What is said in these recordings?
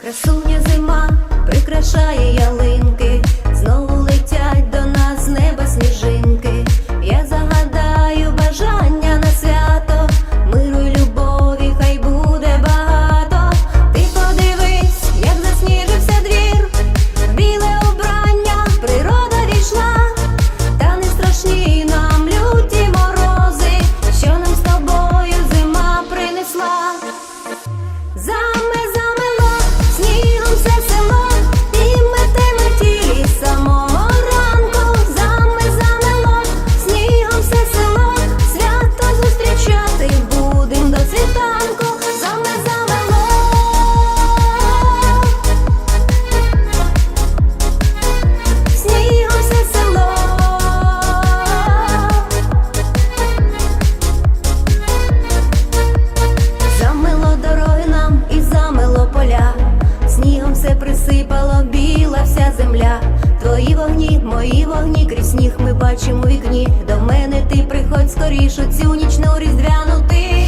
Красуня зима прикрашає ялинки. земля, твої вогні, мої вогні, крізь сніг ми бачимо вікні. До мене ти приходь скоріше, цю нічну різдвяну ти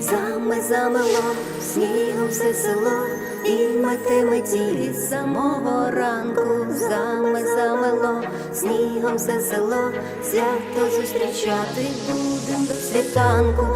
Зами замело, снігом все село, і метиме тілі з самого ранку, зами замело, снігом все село, свято зустрічати будем до світанку.